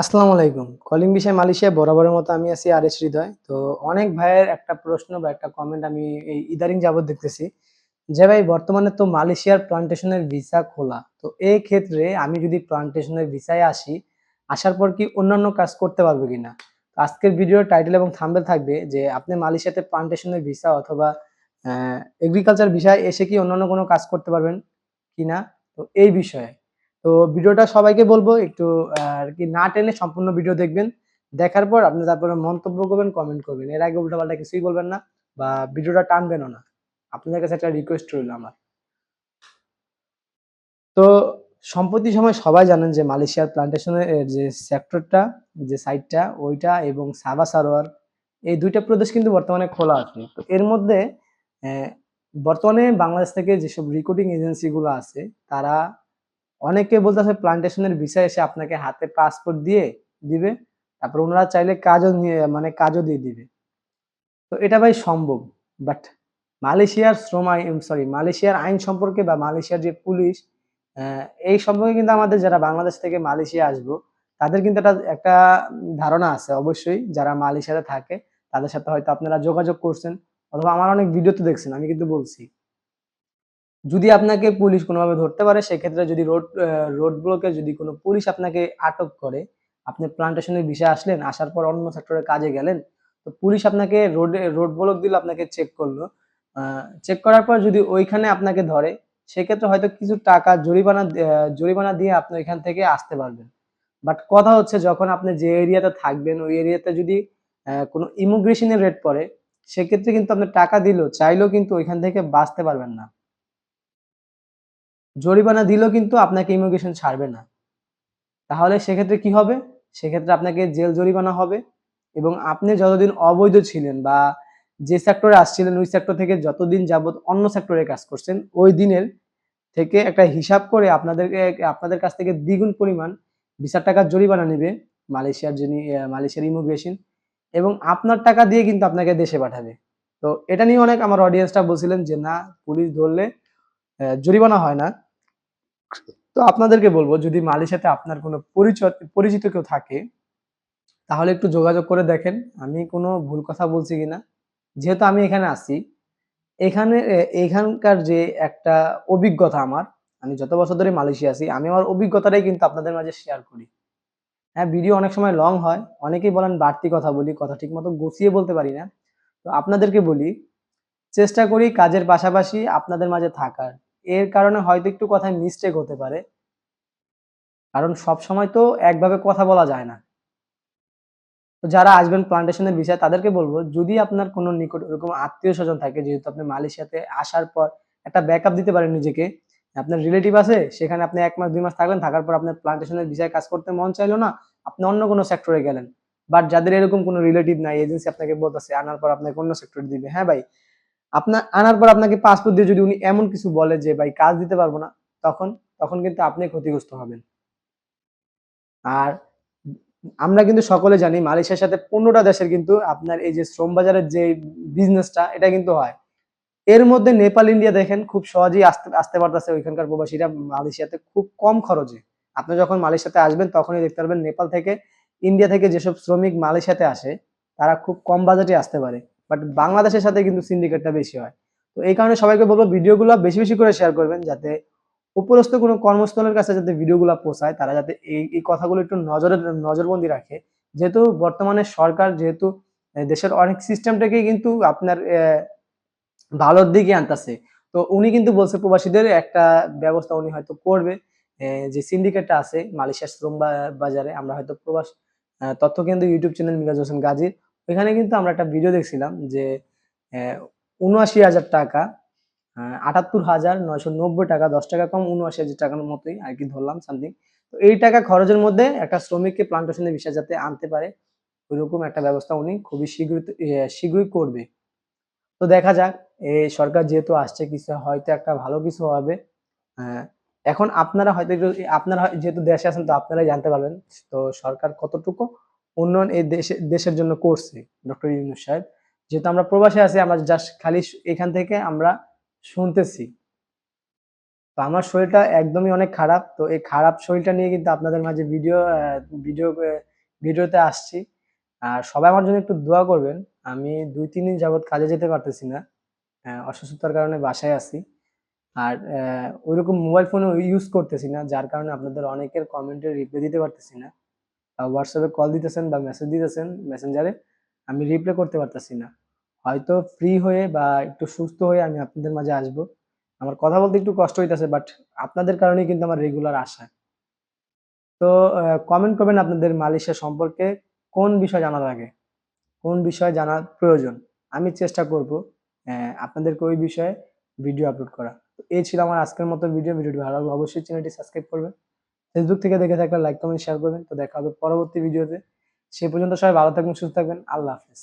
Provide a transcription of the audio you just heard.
আসসালামু আলাইকুম। কলিং বিষয় মালয়েশিয়া বরাবরের মতো আমি আছি আর এস হৃদয়। তো অনেক ভাইয়ের একটা প্রশ্ন বা একটা কমেন্ট আমি এই ইদারিং যাবত দেখতেছি যে, ভাই, বর্তমানে তো মালয়েশিয়ার প্লান্টেশনের ভিসা খোলা। তো এই ক্ষেত্রে আমি যদি প্লান্টেশনের ভিসায় আসি, আসার পর কি অন্যান্য কাজ করতে পারব কিনা? আজকের ভিডিওর টাইটেল এবং থাম্বেল থাকবে যে, আপনি মালয়েশিয়াতে প্লান্টেশনের ভিসা অথবা এগ্রিকালচার ভিসায় এসে কি অন্যান্য কোনো কাজ করতে পারবেন কিনা? তো এই বিষয়ে তো ভিডিওটা সবাইকে বলব একটু, আর কি না টেনে সম্পূর্ণ ভিডিও দেখবেন। দেখার পর আপনি তারপরে মন্তব্য করবেন কমেন্ট করবেন। এর আগে উল্টাপাল্টা কিছুই বলবেন না বা ভিডিওটা টানবেনও না। আপনাদের কাছে একটা রিকোয়েস্ট রইল আমার। তো সম্প্রতি সময় সবাই জানেন যে মালয়েশিয়ার প্লান্টেশনের যে সেক্টরটা যে সাইটটা ওইটা এবং সাবা সারোয়ার, এই দুইটা প্রদেশ কিন্তু বর্তমানে খোলা আছে। তো এর মধ্যে বর্তমানে বাংলাদেশ থেকে যেসব রিক্রুটিং এজেন্সিগুলো আছে, তারা অনেকে বলতেছে প্লান্টেশনের ভিসা এসে আপনাকে হাতে পাসপোর্ট দিয়ে দিবে, তারপর ওনারা চাইলে কাজও নিয়ে মানে কাজও দিয়ে দিবে। তো এটা ভাই সম্ভব বাট মালয়েশিয়ার শ্রম আইন সরি মালয়েশিয়ার আইন সম্পর্কে বা মালয়েশিয়ার যে পুলিশ এই সম্পর্কে কিন্তু আমাদের যারা বাংলাদেশ থেকে মালয়েশিয়া আসব, তাদের কিন্তু একটা একটা ধারণা আছে অবশ্যই, যারা মালয়েশিয়াতে থাকে, তাদের সাথে হয়তো আপনারা যোগাযোগ করছেন, অথবা আমার অনেক ভিডিও তো দেখছেন, আমি কিন্তু বলছি। যদি আপনাকে পুলিশ কোনোভাবে ধরতে পারে, সেক্ষেত্রে যদি রোড রোড ব্লকে যদি কোনো পুলিশ আপনাকে আটক করে, আপনি প্লান্টেশনের বিষয়ে আসলেন, আসার পর অন্য সেক্টরে কাজে গেলেন, তো পুলিশ আপনাকে রোডে, রোড ব্লক দিল, আপনাকে চেক করল। চেক করার পর যদি ওইখানে আপনাকে ধরে, সেক্ষেত্রে হয়তো কিছু টাকা জরিমানা জরিমানা দিয়ে আপনি এখান থেকে আসতে পারবেন। বাট কথা হচ্ছে যখন আপনি যে এরিয়াতে থাকবেন, ওই এরিয়াতে যদি কোনো ইমিগ্রেশনের রেট পড়ে, সেক্ষেত্রে কিন্তু আপনি টাকা দিলেও, চাইলেও কিন্তু ওইখান থেকে বাঁচতে পারবেন না। জরিমানা দিলেও কিন্তু আপনাকে ইমিগ্রেশন ছাড়বে না। তাহলে সেক্ষেত্রে কি হবে? সেক্ষেত্রে আপনাকে জেল জরিমানা হবে এবং আপনি যতদিন অবৈধ ছিলেন বা যে সেক্টরে আসছিলেন, ওই সেক্টর থেকে যতদিন যাবত অন্য সেক্টরে কাজ করছেন, ওই দিনের থেকে একটা হিসাব করে আপনাদেরকে, আপনাদের কাছ থেকে দ্বিগুণ পরিমাণ ভিসার টাকার জরিমানা নেবে মালয়েশিয়ার যিনি মালয়েশিয়ার ইমিগ্রেশন এবং আপনার টাকা দিয়ে কিন্তু আপনাকে দেশে পাঠাবে। তো এটা নিয়ে অনেক আমার অডিয়েন্সটা বলছিলেন যে, না, পুলিশ ধরলে জরিমানা হয় না। তো আপনাদেরকে বলব, যদি মালয়েশিয়াতে আপনার কোনো পরিচয়, পরিচিত কেউ থাকে, তাহলে একটু যোগাযোগ করে দেখেন। আমি কোনো ভুল কথা বলছি কিনা। যেহেতু আমি এখানে আছি, এখানে এখানকার যে একটা অভিজ্ঞতা আমার, আমি যত বছর ধরে মালয়েশিয়া আছি, আমি আমার অভিজ্ঞতাটাই কিন্তু আপনাদের মাঝে শেয়ার করি। হ্যাঁ ভিডিও অনেক সময় লং হয়, অনেকেই বলেন বাড়তি কথা বলি, কথা ঠিক মতো গুছিয়ে বলতে পারি না। তো আপনাদেরকে বলি, চেষ্টা করি কাজের পাশাপাশি আপনাদের মাঝে থাকার। এর কারণে হয়তো একটু কথায় মিস্টেক হতে পারে। কারণ সব সময় তো একভাবে কথা বলা যায় না। তো যারা আসবেন প্লান্টেশনের বিষয়ে, তাদেরকে বলব, যদি আপনার কোনো নিকট এরকম আত্মীয় স্বজন থাকে, যেহেতু আপনি মালয়েশিয়াতে আসার পর একটা ব্যাকআপ দিতে পারেন নিজেকে, আপনার রিলেটিভ আছে, সেখানে আপনি এক মাস, দুই মাস থাকবেন, থাকার পর আপনার প্লান্টেশনের বিষয়ে কাজ করতে মন চাইলো না, আপনি অন্য কোনো সেক্টরে গেলেন। বাট যাদের এরকম কোনো রিলেটিভ নাই এজেন্সি আপনাকে বলতেছে, আনার পর আপনাকে অন্য সেক্টরে দিবে। হ্যাঁ ভাই? আপনার, আনার পর আপনাকে পাসপোর্ট দিয়ে যদি উনি এমন কিছু বলে যে, ভাই, কাজ দিতে পারব না, তখন তখন কিন্তু আপনি ক্ষতিগ্রস্ত হবেন। আর আমরা কিন্তু সকলে জানি, মালয়েশিয়ার সাথে পনেরোটা দেশের কিন্তু আপনার এই যে শ্রম বাজারের যে বিজনেসটা এটা কিন্তু হয়। এর মধ্যে নেপাল, ইন্ডিয়া দেখেন, খুব সহজেই আসতে আসতে পারতেছে ওইখানকার প্রবাসীরা মালয়েশিয়াতে খুব কম খরচে। আপনি যখন মালয়েশিয়াতে আসবেন, তখনই দেখতে পারবেন, নেপাল থেকে ইন্ডিয়া থেকে যেসব শ্রমিক মালয়েশিয়াতে আসে তারা খুব কম বাজেটে আসতে পারে বাট বাংলাদেশের সাথে কিন্তু সিন্ডিকেটটা বেশি হয়। তো এই কারণে সবাইকে বলব ভিডিওগুলো বেশি বেশি করে শেয়ার করবেন, যাতে উপরস্থ কোনো কর্মস্থলের কাছে যাতে ভিডিওগুলো পৌঁছায়, তারা যাতে এই এই কথাগুলো একটু নজরে, নজরবন্দি রাখে। যেহেতু বর্তমানে সরকার, যেহেতু দেশের অনেক সিস্টেমটাকেই কিন্তু আপনার ভালোর দিকে আনতেছে। তো উনি কিন্তু বলছে প্রবাসীদের একটা ব্যবস্থা উনি হয়তো করবে যে সিন্ডিকেটটা আছে মালয়েশিয়ার শ্রম বাজারে, আমরা হয়তো প্রবাস তথ্য কেন্দ্র ইউটিউব চ্যানেল মিরাজ হোসেন গাজীর ওইখানে কিন্তু আমরা একটা ভিডিও দেখছিলাম যে উনআশি হাজার টাকা আটাত্তর হাজার নয়শো নব্বই টাকা, দশ টাকা কম উনআশি হাজার টাকার মতোই আর কি ধরলাম সামথিং তো এই টাকা খরচের মধ্যে একটা শ্রমিককে প্লান্টেশনের বিষয় যাতে আনতে পারে, ওইরকম একটা ব্যবস্থা উনি খুবই শীঘ্রই শীঘ্রই করবে। তো দেখা যাক এই সরকার যেহেতু আসছে, কিছু হয়তো একটা ভালো কিছু হবে এখন আপনারা হয়তো আপনারা যেহেতু দেশে আছেন তো আপনারাই জানতে পারবেন, তো সরকার কতটুকু উন্নয়ন এই দেশে, দেশের জন্য করছে, ডক্টর ইউনুস সাহেব। যেহেতু আমরা প্রবাসে আছি, আমরা জাস্ট খালি এখান থেকে আমরা শুনতেছি। তো আমার শরীরটা একদমই অনেক খারাপ, তো এই খারাপ শরীরটা নিয়ে কিন্তু আপনাদের মাঝে ভিডিও ভিডিও ভিডিওতে আসছি। আর সবাই আমার জন্য একটু দোয়া করবেন, আমি দুই, তিন দিন যাবৎ কাজে যেতে পারতেছি না অসুস্থতার কারণে বাসায় আছি। আর ওইরকম মোবাইল ফোন ইউজ করতেছি না, যার কারণে আপনাদের অনেকের কমেন্টের রিপ্লাই দিতে পারতেছি না। হোয়াটসঅ্যাপে কল দিতেছেন বা মেসেজ দিতেছেন মেসেঞ্জারে আমি রিপ্লাই করতে পারতেছি না। হয়তো ফ্রি হয়ে বা একটু সুস্থ হয়ে আমি আপনাদের মাঝে আসব। আমার কথা বলতে একটু কষ্ট হইতেছে বাট আপনাদের কারণেই কিন্তু আমার রেগুলার আসা। তো কমেন্ট করবেন আপনাদের মালয়েশিয়া সম্পর্কে, কোন বিষয় জানা লাগে কোন বিষয় জানার প্রয়োজন? আমি চেষ্টা করব আপনাদেরকে ওই বিষয়ে ভিডিও আপলোড করা। তো, এই ছিল আমার আজকের মতো ভিডিও ভিডিওটি ভালো লাগলে অবশ্যই চ্যানেলটি সাবস্ক্রাইব করবেন। ফেসবুক থেকে দেখে থাকলে লাইক কমেন্ট শেয়ার করবেন। তো দেখা হবে পরবর্তী ভিডিওতে সে পর্যন্ত সবাই ভালো থাকবেন, সুস্থ থাকবেন। আল্লাহ হাফেজ।